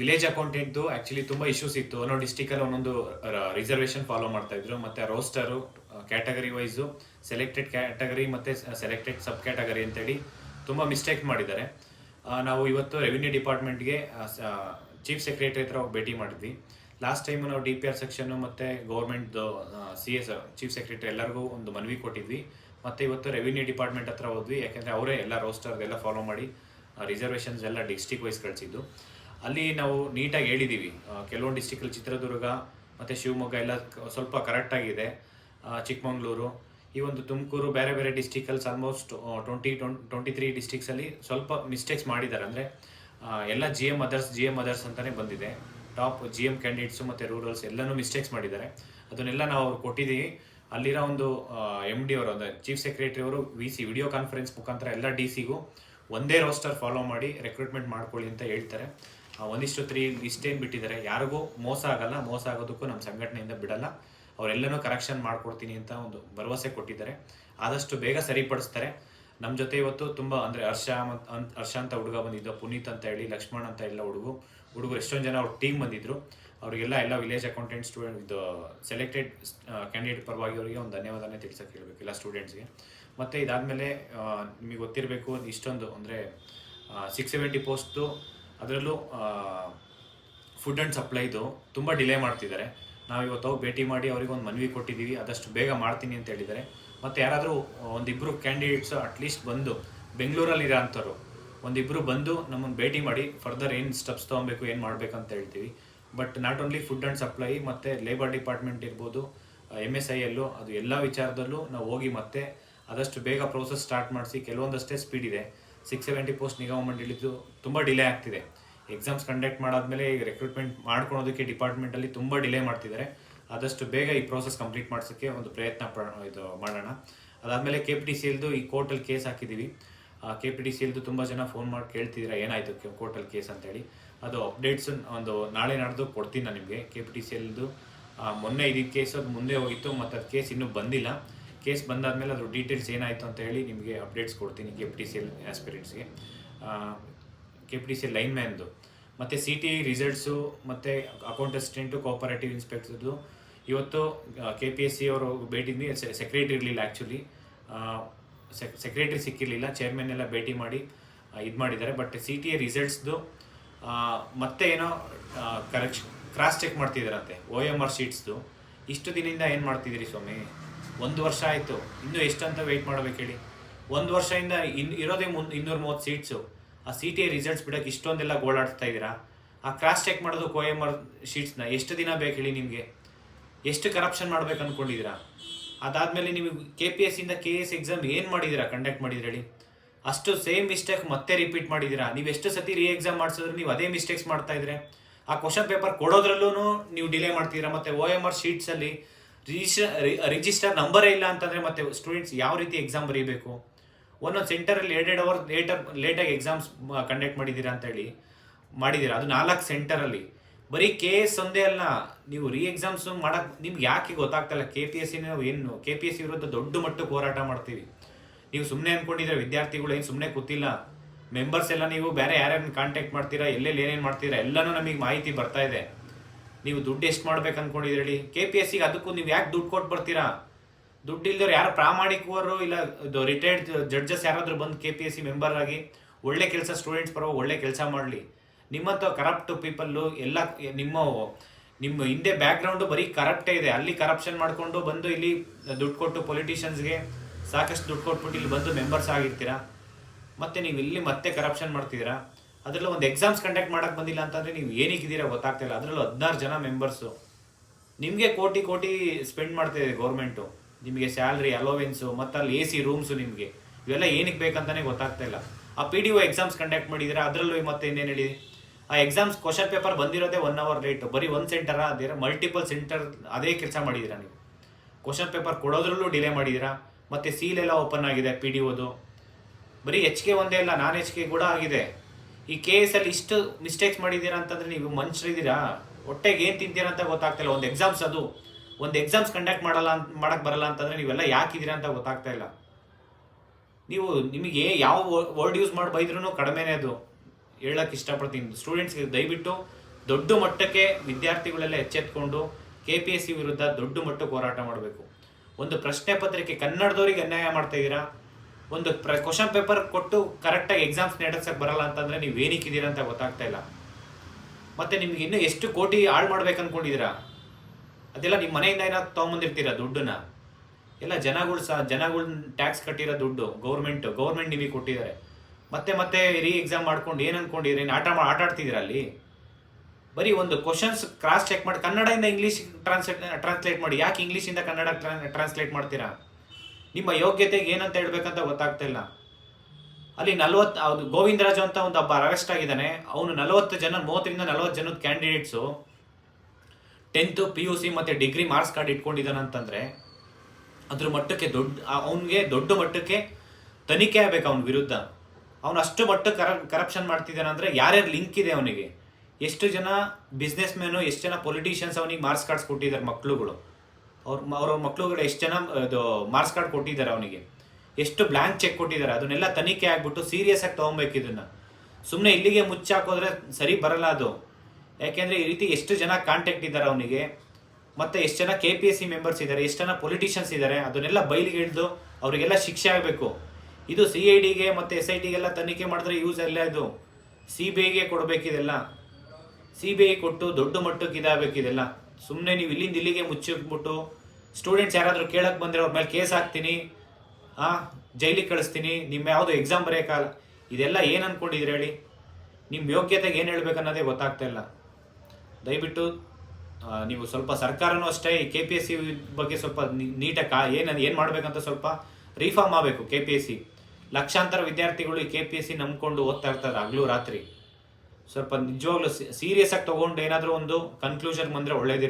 Village ಅಕೌಂಟೆಂಟ್ದು actually ತುಂಬಾ issues ಇತ್ತು. ಒಂದೊಂದು ಡಿಸ್ಟಿಕಲ್ಲಿ ಒಂದೊಂದು ರಿಸರ್ವೇಶನ್ ಫಾಲೋ ಮಾಡ್ತಾ ಇದ್ರು. ಮತ್ತೆ roster category wise selected category ಮತ್ತೆ ಸೆಲೆಕ್ಟೆಡ್ ಸಬ್ ಕ್ಯಾಟಗರಿ ಅಂತೇಳಿ ತುಂಬಾ ಮಿಸ್ಟೇಕ್ ಮಾಡಿದ್ದಾರೆ. ನಾವು ಇವತ್ತು ರೆವಿನ್ಯೂ ಡಿಪಾರ್ಟ್ಮೆಂಟ್ಗೆ ಚೀಫ್ ಸೆಕ್ರೆಟರಿ ಹತ್ರ ಭೇಟಿ ಮಾಡಿದ್ವಿ. ಲಾಸ್ಟ್ ಟೈಮ್ ನಾವು ಡಿ ಪಿ ಆರ್ ಸೆಕ್ಷನ್ ಮತ್ತೆ ಗೌರ್ಮೆಂಟ್ದು ಸಿ ಎಸ್ ಚೀಫ್ ಸೆಕ್ರೆಟರಿ ಎಲ್ಲರಿಗೂ ಒಂದು ಮನವಿ ಕೊಟ್ಟಿದ್ವಿ. ಮತ್ತೆ ಇವತ್ತು ರೆವಿನ್ಯೂ ಡಿಪಾರ್ಟ್ಮೆಂಟ್ ಹತ್ರ ಹೋದ್ವಿ. ಯಾಕಂದ್ರೆ ಅವರೇ ಎಲ್ಲ ರೋಸ್ಟರ್ ಎಲ್ಲ ಫಾಲೋ ಮಾಡಿ ರಿಸರ್ವೇಷನ್ಸ್ ಎಲ್ಲ ಡಿಸ್ಟಿಕ್ ವೈಸ್ ಕಳಿಸಿದ್ದು. ಅಲ್ಲಿ ನಾವು ನೀಟಾಗಿ ಹೇಳಿದ್ದೀವಿ ಕೆಲವೊಂದು ಡಿಸ್ಟಿಕಲ್ಲಿ ಚಿತ್ರದುರ್ಗ ಮತ್ತು ಶಿವಮೊಗ್ಗ ಎಲ್ಲ ಸ್ವಲ್ಪ ಕರೆಕ್ಟಾಗಿದೆ ಚಿಕ್ಕಮಂಗ್ಳೂರು, ಈ ಒಂದು ತುಮಕೂರು, ಬೇರೆ ಬೇರೆ districts almost twenty twenty three ಡಿಸ್ಟಿಕ್ಸಲ್ಲಿ ಸ್ವಲ್ಪ ಮಿಸ್ಟೇಕ್ಸ್ ಮಾಡಿದ್ದಾರೆ. ಅಂದರೆ ಎಲ್ಲ G M others G M others ಅಂತಲೇ ಬಂದಿದೆ. ಟಾಪ್ ಜಿ ಎಂ ಕ್ಯಾಂಡಿಡೇಟ್ಸು ಮತ್ತು ರೂರಲ್ಸ್ ಎಲ್ಲನೂ ಮಿಸ್ಟೇಕ್ಸ್ ಮಾಡಿದ್ದಾರೆ. ಅದನ್ನೆಲ್ಲ ನಾವು ಅವ್ರು ಕೊಟ್ಟಿದ್ದೀವಿ. ಅಲ್ಲಿರೋ ಒಂದು ಎಂ ಡಿ ಅವರು, ಅಂದರೆ ಚೀಫ್ ಸೆಕ್ರೆಟರಿ ಅವರು ವಿ ಸಿ ವಿಡಿಯೋ ಕಾನ್ಫರೆನ್ಸ್ ಮುಖಾಂತರ ಎಲ್ಲ ಡಿ ಸಿಗೂ ಒಂದೇ ರೋಸ್ಟರ್ ಫಾಲೋ ಮಾಡಿ ರೆಕ್ರೂಟ್ಮೆಂಟ್ ಮಾಡ್ಕೊಳ್ಳಿ ಅಂತ ಹೇಳ್ತಾರೆ. ಒಂದಿಷ್ಟು ತ್ರೀ ಇಷ್ಟೇನು ಬಿಟ್ಟಿದ್ದಾರೆ, ಯಾರಿಗೂ ಮೋಸ ಆಗಲ್ಲ, ಮೋಸ ಆಗೋದಕ್ಕೂ ನಮ್ಮ ಸಂಘಟನೆಯಿಂದ ಬಿಡಲ್ಲ. ಅವರೆಲ್ಲನೂ ಕರೆಕ್ಷನ್ ಮಾಡ್ಕೊಡ್ತೀನಿ ಅಂತ ಒಂದು ಭರವಸೆ ಕೊಟ್ಟಿದ್ದಾರೆ. ಆದಷ್ಟು ಬೇಗ ಸರಿಪಡಿಸ್ತಾರೆ. ನಮ್ಮ ಜೊತೆ ಇವತ್ತು ತುಂಬ ಅಂದರೆ ಹರ್ಷ ಅಂತ ಹರ್ಷ ಅಂತ ಹುಡುಗ ಬಂದಿದ್ದ, ಪುನೀತ್ ಅಂತ ಹೇಳಿ, ಲಕ್ಷ್ಮಣ್ ಅಂತ ಎಲ್ಲ ಹುಡುಗರು ಹುಡುಗರು ಎಷ್ಟೊಂದು ಜನ ಅವ್ರ ಟೀಮ್ ಬಂದಿದ್ರು. ಅವರಿಗೆಲ್ಲ ಎಲ್ಲ ವಿಲೇಜ್ ಅಕೌಂಟೆಂಟ್ ಸ್ಟೂಡೆಂಟ್ ಇದು ಸೆಲೆಕ್ಟೆಡ್ ಕ್ಯಾಂಡಿಡೇಟ್ ಪರವಾಗಿ ಅವರಿಗೆ ಒಂದು ಧನ್ಯವಾದನೇ ತಿಳಿಸೋಕೆ ಹೇಳಬೇಕು ಎಲ್ಲ ಸ್ಟೂಡೆಂಟ್ಸ್ಗೆ ಮತ್ತು ಇದಾದಮೇಲೆ ನಿಮಗೆ ಗೊತ್ತಿರಬೇಕು ಇಷ್ಟೊಂದು ಅಂದರೆ ಸಿಕ್ಸ್ ಸೆವೆಂಟಿ ಪೋಸ್ಟು ಅದರಲ್ಲೂ ಫುಡ್ ಆ್ಯಂಡ್ ಸಪ್ಲೈದು ತುಂಬ ಡಿಲೇ ಮಾಡ್ತಿದ್ದಾರೆ. ನಾವು ಇವತ್ತು ಭೇಟಿ ಮಾಡಿ ಅವ್ರಿಗೆ ಒಂದು ಮನವಿ ಕೊಟ್ಟಿದ್ದೀವಿ ಆದಷ್ಟು ಬೇಗ ಮಾಡ್ತೀನಿ ಅಂತ ಹೇಳಿದ್ದಾರೆ. ಮತ್ತು ಯಾರಾದರೂ ಒಂದಿಬ್ಬರು ಕ್ಯಾಂಡಿಡೇಟ್ಸು ಅಟ್ಲೀಸ್ಟ್ ಬಂದು, ಬೆಂಗಳೂರಲ್ಲಿ ಇರೋ ಅಂಥವ್ರು ಒಂದಿಬ್ಬರು ಬಂದು ನಮ್ಮನ್ನು ಭೇಟಿ ಮಾಡಿ ಫರ್ದರ್ ಏನು ಸ್ಟೆಪ್ಸ್ ತೊಗೊಬೇಕು, ಏನು ಮಾಡಬೇಕು ಅಂತ ಹೇಳ್ತೀವಿ. But not only food and supply ಮತ್ತು ಲೇಬರ್ ಡಿಪಾರ್ಟ್ಮೆಂಟ್ ಇರ್ಬೋದು ಎಂ ಎಸ್ ಐ ಎಲ್ಲು ಅದು ಎಲ್ಲ ವಿಚಾರದಲ್ಲೂ ನಾವು ಹೋಗಿ ಮತ್ತೆ ಆದಷ್ಟು ಬೇಗ ಪ್ರೋಸೆಸ್ ಸ್ಟಾರ್ಟ್ ಮಾಡಿಸಿ, ಕೆಲವೊಂದಷ್ಟೇ ಸ್ಪೀಡ್ ಇದೆ. ಸಿಕ್ಸ್ ಸೆವೆಂಟಿ ಪೋಸ್ಟ್ ನಿಗಮ ಮಂಡಳಿದು ತುಂಬ ಡಿಲೇ ಆಗ್ತಿದೆ. ಎಕ್ಸಾಮ್ಸ್ ಕಂಡಕ್ಟ್ ಮಾಡಾದ್ಮೇಲೆ ಈಗ ರೆಕ್ರೂಟ್ಮೆಂಟ್ ಮಾಡ್ಕೊಳೋದಕ್ಕೆ ಡಿಪಾರ್ಟ್ಮೆಂಟಲ್ಲಿ ತುಂಬ ಡಿಲೇ ಮಾಡ್ತಿದ್ದಾರೆ. ಆದಷ್ಟು ಬೇಗ ಈ ಪ್ರೋಸೆಸ್ ಕಂಪ್ಲೀಟ್ ಮಾಡಿಸೋಕ್ಕೆ ಒಂದು ಪ್ರಯತ್ನ ಇದು ಮಾಡೋಣ. ಅದಾದಮೇಲೆ ಕೆ ಪಿ ಟಿ ಸಿ ಎಲ್ದು ಈ ಕೋರ್ಟಲ್ಲಿ ಕೇಸ್ ಹಾಕಿದ್ದೀವಿ ಕೆ ಪಿ ಟಿ ಸಿ ಎಲ್ದು ತುಂಬ ಜನ ಫೋನ್ ಮಾಡಿ ಕೇಳ್ತಿದ್ದೀರಾ, ಏನಾಯಿತು ಕೋರ್ಟಲ್ಲಿ ಕೇಸ್ ಅಂತೇಳಿ. ಅದು ಅಪ್ಡೇಟ್ಸ್ ಒಂದು ನಾಳೆ ನಾಡ್ದು ಕೊಡ್ತೀನಿ ನಾನು ನಿಮಗೆ. ಕೆ ಪಿ ಟಿ ಸಿ ಎಲ್ದು ಮೊನ್ನೆ ಇದ್ದಿದ್ದ ಕೇಸ್ ಅದು ಮುಂದೆ ಹೋಗಿತ್ತು ಮತ್ತು ಅದು ಕೇಸ್ ಇನ್ನೂ ಬಂದಿಲ್ಲ. ಕೇಸ್ ಬಂದಾದಮೇಲೆ ಅದ್ರ ಡೀಟೇಲ್ಸ್ ಏನಾಯಿತು ಅಂತ ಹೇಳಿ ನಿಮಗೆ ಅಪ್ಡೇಟ್ಸ್ ಕೊಡ್ತೀನಿ K P T C L ಆಸ್ಪಿರೆಂಟ್ಸ್ಗೆ K P T C L line ಮ್ಯಾನ್ದು ಮತ್ತು ಸಿ ಟಿ ರಿಸಲ್ಟ್ಸು ಮತ್ತು ಅಕೌಂಟ್ ಅಸಿಸ್ಟೆಂಟು ಕೋಪರೇಟಿವ್ ಇನ್ಸ್ಪೆಕ್ಟರ್ದು ಇವತ್ತು ಕೆ ಪಿ ಎಸ್ ಸಿ ಅವರು ಭೇಟಿ ಸೆಕ್ರೆಟರಿ ಇರಲಿಲ್ಲ ಆ್ಯಕ್ಚುಲಿ ಸೆಕ್ರೆಟರಿ ಸಿಕ್ಕಿರಲಿಲ್ಲ ಚೇರ್ಮನ್ ಎಲ್ಲ ಭೇಟಿ ಮಾಡಿ ಇದು ಮಾಡಿದ್ದಾರೆ. ಬಟ್ ಸಿ ಟಿ ಎ ರಿಸಲ್ಟ್ಸ್ದು ಮತ್ತೆ ಏನೋ ಕರೆಕ್ಷನ್ ಕ್ರಾಸ್ ಚೆಕ್ ಮಾಡ್ತಿದ್ದಾರಂತೆ ಓ ಎಂ ಆರ್ ಶೀಟ್ಸ್ದು ಇಷ್ಟು ದಿನದಿಂದ ಏನು ಮಾಡ್ತಿದ್ದೀರಿ ಸ್ವಾಮಿ? ಒಂದು ವರ್ಷ ಆಯಿತು. ಇನ್ನೂ ಎಷ್ಟಂತ ವೆಯ್ಟ್ ಮಾಡಬೇಕು ಹೇಳಿ. ಒಂದು ವರ್ಷದಿಂದ ಇನ್, ಇರೋದೇ ಮುನ್ ಇನ್ನೂರ ಮೂವತ್ತು ಸೀಟ್ಸು ಆ ಸಿ ಟಿ ರಿಸಲ್ಟ್ಸ್ ಬಿಡೋಕ್ಕೆ ಇಷ್ಟೊಂದೆಲ್ಲ ಗೋಳಾಡ್ತಾ ಇದ್ದೀರಾ? ಆ ಕ್ರಾಸ್ ಚೆಕ್ ಮಾಡೋದು ಆರ್ ಶೀಟ್ಸ್ನ ಎಷ್ಟು ದಿನ ಬೇಕು ಹೇಳಿ ನಿಮಗೆ? ಎಷ್ಟು ಕರಪ್ಷನ್ ಮಾಡ್ಬೇಕು ಅಂದ್ಕೊಂಡಿದ್ದೀರಾ ಅದಾದಮೇಲೆ ನಿಮಗೆ ಕೆ ಪಿ ಎಸ್ ಇಂದ ಕೆ ಎಸ್ ಎಕ್ಸಾಮ್ ಏನು ಮಾಡಿದ್ದೀರಾ ಕಂಡಕ್ಟ್ ಮಾಡಿದ್ರಿ ಹೇಳಿ ಅಷ್ಟು ಸೇಮ್ ಮಿಸ್ಟೇಕ್ ಮತ್ತೆ ರಿಪೀಟ್ ಮಾಡಿದ್ದೀರಾ? ನೀವು ಎಷ್ಟು ಸತಿ ರೀ ಎಕ್ಸಾಮ್ ಮಾಡಿಸಿದ್ರೆ ನೀವು ಅದೇ ಮಿಸ್ಟೇಕ್ಸ್ ಮಾಡ್ತಾ ಇದ್ರೆ? ಆ ಕ್ವಶನ್ ಪೇಪರ್ ಕೊಡೋದ್ರಲ್ಲೂ ನೀವು ಡಿಲೇ ಮಾಡ್ತೀರಾ? ಮತ್ತು ಓ ಎಂ ಆರ್ ಶೀಟ್ಸಲ್ಲಿ ರಿಜಿಸ್ಟರ್ ರಿಜಿಸ್ಟರ್ ನಂಬರೇ ಇಲ್ಲ ಅಂತಂದರೆ ಮತ್ತೆ ಸ್ಟೂಡೆಂಟ್ಸ್ ಯಾವ ರೀತಿ ಎಕ್ಸಾಮ್ ಬರೀಬೇಕು? ಒಂದೊಂದು ಸೆಂಟರಲ್ಲಿ ಎರಡೆರಡು ಅವರ್ ಲೇಟರ್ ಲೇಟಾಗಿ ಎಕ್ಸಾಮ್ಸ್ ಕಂಡಕ್ಟ್ ಮಾಡಿದ್ದೀರಾ ಅಂತ ಹೇಳಿ ಮಾಡಿದ್ದೀರಾ? ಅದು ನಾಲ್ಕು ಸೆಂಟರಲ್ಲಿ ಬರೀ ಕೆ ಎಸ್ ಒಂದೇ ಅಲ್ಲ, ನೀವು ರೀ ಎಕ್ಸಾಮ್ಸ್ ಮಾಡಕ್, ನಿಮ್ಗೆ ಯಾಕೆ ಗೊತ್ತಾಗ್ತಲ್ಲ? ಕೆ ಪಿ ಎಸ್ ಸಿ ನಾವು ಏನು ಕೆ ಪಿ ಎಸ್ ಸಿ ವಿರುದ್ಧ ದೊಡ್ಡ ಮಟ್ಟಕ್ಕೆ ಹೋರಾಟ ಮಾಡ್ತೀವಿ. ನೀವು ಸುಮ್ಮನೆ ಅನ್ಕೊಂಡಿದ್ರೆ ವಿದ್ಯಾರ್ಥಿಗಳು ಏನು ಸುಮ್ಮನೆ ಕೂತಿಲ್ಲ. ಮೆಂಬರ್ಸ್ ಎಲ್ಲ ನೀವು ಬೇರೆ ಯಾರ್ಯಾರನ್ನ ಕಾಂಟ್ಯಾಕ್ಟ್ ಮಾಡ್ತೀರಾ? ಎಲ್ಲೆಲ್ಲಿ ಏನೇನು ಮಾಡ್ತೀರಾ? ಎಲ್ಲನೂ ನಮಗೆ ಮಾಹಿತಿ ಬರ್ತಾ ಇದೆ. ನೀವು ದುಡ್ಡು ಎಷ್ಟು ಮಾಡ್ಬೇಕು ಅನ್ಕೊಂಡಿದ್ರಿ ಹೇಳಿ. ಕೆ ಪಿ ಎಸ್ ಅದಕ್ಕೂ ನೀವು ಯಾಕೆ ದುಡ್ಡು ಕೊಟ್ಟು ಬರ್ತೀರಾ? ದುಡ್ಡು ಇಲ್ದವ್ರು ಯಾರು ಪ್ರಾಮಾಣಿಕವರು ಇಲ್ಲ, ಇದು ರಿಟೈರ್ಡ್ ಜಡ್ಜಸ್ ಯಾರಾದರೂ ಬಂದು K P S C member ಆಗಿ ಒಳ್ಳೆ ಕೆಲಸ ಸ್ಟೂಡೆಂಟ್ಸ್ ಪರವಾಗಿ ಒಳ್ಳೆ ಕೆಲಸ ಮಾಡಲಿ. ನಿಮ್ಮಂಥ ಕರಪ್ಟ್ ಪೀಪಲ್ಲು ಎಲ್ಲ ನಿಮ್ಮ ನಿಮ್ಮ ಹಿಂದೆ ಬ್ಯಾಕ್ಗ್ರೌಂಡು ಬರೀ ಕರಪ್ಟೇ ಇದೆ. ಅಲ್ಲಿ ಕರಪ್ಷನ್ ಮಾಡಿಕೊಂಡು ಬಂದು ಇಲ್ಲಿ ದುಡ್ಡು ಕೊಟ್ಟು ಪೊಲಿಟಿಷಿಯನ್ಸ್ಗೆ ಸಾಕಷ್ಟು ದುಡ್ಡು ಕೊಟ್ಬಿಟ್ಟು ಇಲ್ಲಿ ಬಂದು ಮೆಂಬರ್ಸ್ ಆಗಿರ್ತೀರಾ? ಮತ್ತೆ ನೀವು ಇಲ್ಲಿ ಮತ್ತೆ ಕರಪ್ಷನ್ ಮಾಡ್ತಿದ್ದೀರಾ? ಅದರಲ್ಲೂ ಒಂದು ಎಕ್ಸಾಮ್ಸ್ ಕಂಡಕ್ಟ್ ಮಾಡಕ್ ಬಂದಿಲ್ಲ ಅಂತಂದ್ರೆ ನೀವು ಏನಕ್ಕಿದ್ದೀರಾ ಗೊತ್ತಾಗ್ತಿಲ್ಲ ಅದರಲ್ಲೂ ಹದಿನಾರು ಜನ ಮೆಂಬರ್ಸು ನಿಮಗೆ ಕೋಟಿ ಕೋಟಿ ಸ್ಪೆಂಡ್ ಮಾಡ್ತಿದೆ ಗೌರ್ಮೆಂಟು ನಿಮಗೆ ಸ್ಯಾಲ್ರಿ ಅಲೋವೆನ್ಸು ಮತ್ತು ಅಲ್ಲಿ ಎ ಸಿ ರೂಮ್ಸು ನಿಮಗೆ. ಇವೆಲ್ಲ ಏನಕ್ಕೆ ಬೇಕಂತಾನೆ ಗೊತ್ತಾಗ್ತಾ ಇಲ್ಲ. ಆ P D O exams conduct ಮಾಡಿದ್ರೆ, ಅದರಲ್ಲೂ ಮತ್ತೆ ಇನ್ನೇನು ಹೇಳಿ ಆ ಎಕ್ಸಾಮ್ಸ್ ಕ್ವಶನ್ ಪೇಪರ್ ಬಂದಿರೋದೇ ಒನ್ ಅವರ್ ಲೇಟ್ ಬರೀ ಒಂದು ಸೆಂಟರ ಅದೇ ಮಲ್ಟಿಪಲ್ ಸೆಂಟರ್ ಅದೇ ಕೆಲಸ ಮಾಡಿದ್ದೀರಾ ನೀವು. ಕ್ವಶನ್ ಪೇಪರ್ ಕೊಡೋದ್ರಲ್ಲೂ ಡಿಲೇ ಮಾಡಿದ್ದೀರಾ ಮತ್ತೆ ಸೀಲ್ ಎಲ್ಲ ಓಪನ್ ಆಗಿದೆ ಪಿ ಡಿ ಒದು ಬರೀ ಎಚ್ ಕೆ ಒಂದೇ ಇಲ್ಲ ನಾನ್ ಎಚ್ ಕೆ ಕೂಡ ಆಗಿದೆ. ಈ ಕೆ ಎಸ್ ಅಲ್ಲಿ ಇಷ್ಟು ಮಿಸ್ಟೇಕ್ಸ್ ಮಾಡಿದ್ದೀರಾ ಅಂತಂದ್ರೆ ನೀವು ಮನುಷ್ಯರಿದ್ದೀರಾ? ಹೊಟ್ಟೆಗೆ ಏನು ತಿಂತೀರಾ ಅಂತ ಗೊತ್ತಾಗ್ತಾ ಒಂದು ಎಕ್ಸಾಮ್ಸ್ ಅದು. ಒಂದು ಎಕ್ಸಾಮ್ಸ್ ಕಂಡಕ್ಟ್ ಮಾಡಲ್ಲ ಅಂತ, ಮಾಡಕ್ ಬರಲ್ಲ ಅಂತಂದ್ರೆ ನೀವೆಲ್ಲ ಯಾಕಿದ್ದೀರಾ ಅಂತ ಗೊತ್ತಾಗ್ತಾ ಇಲ್ಲ. ನೀವು ನಿಮಗೆ ಯಾವ ವರ್ಡ್ ಯೂಸ್ ಮಾಡಿ ಬೈದ್ರೂ ಕಡಿಮೆನೇ ಅದು. ಹೇಳಕ್ ಇಷ್ಟಪಡ್ತೀನಿ. ಸ್ಟೂಡೆಂಟ್ಸ್ಗೆ ದಯವಿಟ್ಟು ದೊಡ್ಡ ಮಟ್ಟಕ್ಕೆ ವಿದ್ಯಾರ್ಥಿಗಳೆಲ್ಲ ಎಚ್ಚೆತ್ಕೊಂಡು ಕೆ ಪಿ ಎಸ್ ಸಿ ವಿರುದ್ಧ ದೊಡ್ಡ ಮಟ್ಟಕ್ಕೆ ಹೋರಾಟ ಮಾಡಬೇಕು. ಒಂದು ಪ್ರಶ್ನೆ ಪತ್ರಿಕೆ ಕನ್ನಡದವ್ರಿಗೆ ಅನ್ಯಾಯ ಮಾಡ್ತಾ ಇದ್ದೀರಾ? ಒಂದು ಪ್ರ ಕ್ವಶನ್ ಪೇಪರ್ ಕೊಟ್ಟು ಕರೆಕ್ಟಾಗಿ ಎಕ್ಸಾಮ್ಸ್ ನಡೆಸಕ್ಕೆ ಬರಲ್ಲ ಅಂತಂದರೆ ನೀವು ಏನಕ್ಕಿದ್ದೀರಾ ಅಂತ ಗೊತ್ತಾಗ್ತಾ ಇಲ್ಲ. ಮತ್ತು ನಿಮ್ಗೆ ಇನ್ನೂ ಎಷ್ಟು ಕೋಟಿ ಹಾಳು ಮಾಡ್ಬೇಕು ಅಂದ್ಕೊಂಡಿದ್ದೀರಾ ಅದೆಲ್ಲ ನಿಮ್ಮ ಮನೆಯಿಂದ ಏನಾದ್ರು ತೊಗೊಂಬಂದಿರ್ತೀರಾ ದುಡ್ಡನ್ನ? ಎಲ್ಲ ಜನಗಳು ಸಹ, ಜನಗಳ ಟ್ಯಾಕ್ಸ್ ಕಟ್ಟಿರೋ ದುಡ್ಡು ಗೌರ್ಮೆಂಟ್ ಗೌರ್ಮೆಂಟ್ ನಿಮಗೆ ಕೊಟ್ಟಿದ್ದಾರೆ. ಮತ್ತೆ ಮತ್ತೆ ರೀ ಎಕ್ಸಾಮ್ ಮಾಡ್ಕೊಂಡು ಏನು ಅನ್ಕೊಂಡಿದ್ರಿ? ಆಟ ಮಾ ಆಟ ಆಡ್ತಿದ್ದೀರಾ ಅಲ್ಲಿ? ಬರೀ ಒಂದು ಕ್ವಶನ್ಸ್ ಕ್ರಾಸ್ ಚೆಕ್ ಮಾಡಿ ಕನ್ನಡದಿಂದ ಇಂಗ್ಲೀಷ್ ಟ್ರಾನ್ಸ್ಲೇಟ್ ಟ್ರಾನ್ಸ್ಲೇಟ್ ಮಾಡಿ. ಯಾಕೆ ಇಂಗ್ಲೀಷಿಂದ ಕನ್ನಡ ಟ್ರಾನ್ಸ್ಲೇಟ್ ಮಾಡ್ತೀರಾ? ನಿಮ್ಮ ಯೋಗ್ಯತೆಗೆ ಏನಂತ ಹೇಳ್ಬೇಕಂತ ಗೊತ್ತಾಗ್ತಾ ಇಲ್ಲ. ಅಲ್ಲಿ ನಲವತ್ತು ಅದು ಗೋವಿಂದರಾಜು ಅಂತ ಒಂದು ಒಬ್ಬ ಅರೆಸ್ಟ್ ಆಗಿದ್ದಾನೆ. ಅವನು ನಲವತ್ತು ಜನ, ಮೂವತ್ತರಿಂದ ನಲವತ್ತು ಜನದ candidates tenth P U C ಮತ್ತು ಡಿಗ್ರಿ ಮಾರ್ಕ್ಸ್ ಕಾರ್ಡ್ ಇಟ್ಕೊಂಡಿದ್ದಾನೆ ಅಂತಂದರೆ ಅದ್ರ ಮಟ್ಟಕ್ಕೆ ದೊಡ್ಡ ಅವನಿಗೆ ದೊಡ್ಡ ಮಟ್ಟಕ್ಕೆ ತನಿಖೆ ಆಗಬೇಕು ಅವನ ವಿರುದ್ಧ. ಅವನು ಅಷ್ಟು ಮಟ್ಟಕ್ಕೆ ಕರ ಕರಪ್ಷನ್ ಮಾಡ್ತಿದ್ದಾನೆ ಅಂದರೆ ಯಾರ್ಯಾರು ಲಿಂಕ್ ಇದೆ ಅವನಿಗೆ? ಎಷ್ಟು ಜನ ಬಿಸ್ನೆಸ್ ಮ್ಯಾನು ಎಷ್ಟು ಜನ ಪೊಲಿಟಿಷಿಯನ್ಸ್ ಅವನಿಗೆ ಮಾರ್ಕ್ಸ್ ಕಾರ್ಡ್ಸ್ ಕೊಟ್ಟಿದ್ದಾರೆ ಮಕ್ಳುಗಳು? ಅವ್ರ ಅವ್ರ ಮಕ್ಳುಗಳು ಎಷ್ಟು ಜನ, ಇದು ಮಾರ್ಕ್ಸ್ ಕಾರ್ಡ್ ಕೊಟ್ಟಿದ್ದಾರೆ ಅವನಿಗೆ. ಎಷ್ಟು ಬ್ಲ್ಯಾಂಕ್ ಚೆಕ್ ಕೊಟ್ಟಿದ್ದಾರೆ, ಅದನ್ನೆಲ್ಲ ತನಿಖೆ ಆಗ್ಬಿಟ್ಟು ಸೀರಿಯಸ್ ಆಗಿ ತೊಗೊಬೇಕು ಇದನ್ನ ಸುಮ್ಮನೆ ಇಲ್ಲಿಗೆ ಮುಚ್ಚಾಕೋದ್ರೆ ಸರಿ ಬರಲ್ಲ ಅದು. ಯಾಕೆಂದರೆ ಈ ರೀತಿ ಎಷ್ಟು ಜನ ಕಾಂಟ್ಯಾಕ್ಟ್ ಇದ್ದಾರೆ ಅವನಿಗೆ, ಮತ್ತು ಎಷ್ಟು ಜನ K P S C members ಇದ್ದಾರೆ, ಎಷ್ಟು ಜನ ಪೊಲಿಟಿಷಿಯನ್ಸ್ ಇದ್ದಾರೆ, ಅದನ್ನೆಲ್ಲ ಬೈಲಿಗೆ ಹಿಡಿದು ಅವರಿಗೆಲ್ಲ ಶಿಕ್ಷೆ ಆಗಬೇಕು. ಇದು ಸಿ ಐ ಡಿಗೆ ಮತ್ತು ಎಸ್ ಐ ಟಿಗೆಲ್ಲ ತನಿಖೆ ಮಾಡಿದ್ರೆ ಯೂಸ್ ಎಲ್ಲ ಇದು ಸಿ ಬಿ ಐಗೆ ಕೊಡಬೇಕಿದೆಲ್ಲ ಸಿ ಬಿ ಐ ಕೊಟ್ಟು ದೊಡ್ಡ ಮಟ್ಟಕ್ಕೆ ಇದಾಗಬೇಕಿದೆಲ್ಲ ಸುಮ್ಮನೆ ನೀವು ಇಲ್ಲಿಂದ ಇಲ್ಲಿಗೆ ಮುಚ್ಚಿಟ್ಬಿಟ್ಟು ಸ್ಟೂಡೆಂಟ್ಸ್ ಯಾರಾದರೂ ಕೇಳಕ್ಕೆ ಬಂದರೆ ಅವ್ರ ಮೇಲೆ ಕೇಸ್ ಹಾಕ್ತೀನಿ ಹಾಂ ಜೈಲಿಗೆ ಕಳಿಸ್ತೀನಿ ನಿಮ್ಮ ಯಾವುದು ಎಕ್ಸಾಮ್ ಬರೆಯೋಕ್ಕಾಗಲ್ಲ ಇದೆಲ್ಲ ಏನು ಅಂದ್ಕೊಂಡಿದ್ರಿ ಹೇಳಿ? ನಿಮ್ಮ ಯೋಗ್ಯತೆಗೆ ಏನು ಹೇಳ್ಬೇಕು ಅನ್ನೋದೇ ಗೊತ್ತಾಗ್ತಾ ಇಲ್ಲ. ದಯವಿಟ್ಟು ನೀವು ಸ್ವಲ್ಪ ಸರ್ಕಾರನೂ ಅಷ್ಟೇ, ಈ ಕೆ ಪಿ ಎಸ್ ಸಿ ಬಗ್ಗೆ ಸ್ವಲ್ಪ ನೀಟಾಗಿ ಕಾ, ಏನು ಏನು ಮಾಡಬೇಕಂತ ಸ್ವಲ್ಪ ರೀಫಾರ್ಮ್ ಆಗಬೇಕು ಕೆ ಪಿ ಎಸ್ ಸಿ ಲಕ್ಷಾಂತರ ವಿದ್ಯಾರ್ಥಿಗಳು ಈ ಕೆ ಪಿ ಎಸ್ ಸಿ ನಂಬ್ಕೊಂಡು ಓದ್ತಾ ಇರ್ತಾರೆ ಹಗಲು ರಾತ್ರಿ. ಸ್ವಲ್ಪ ನಿಜವಾಗ್ಲೂ ಸೀರಿಯಸ್ ಆಗಿ ತಗೊಂಡು ಏನಾದರೂ ಒಂದು ಕನ್ಕ್ಲೂಷನ್ ಬಂದರೆ ಒಳ್ಳೇದಿರುತ್ತೆ.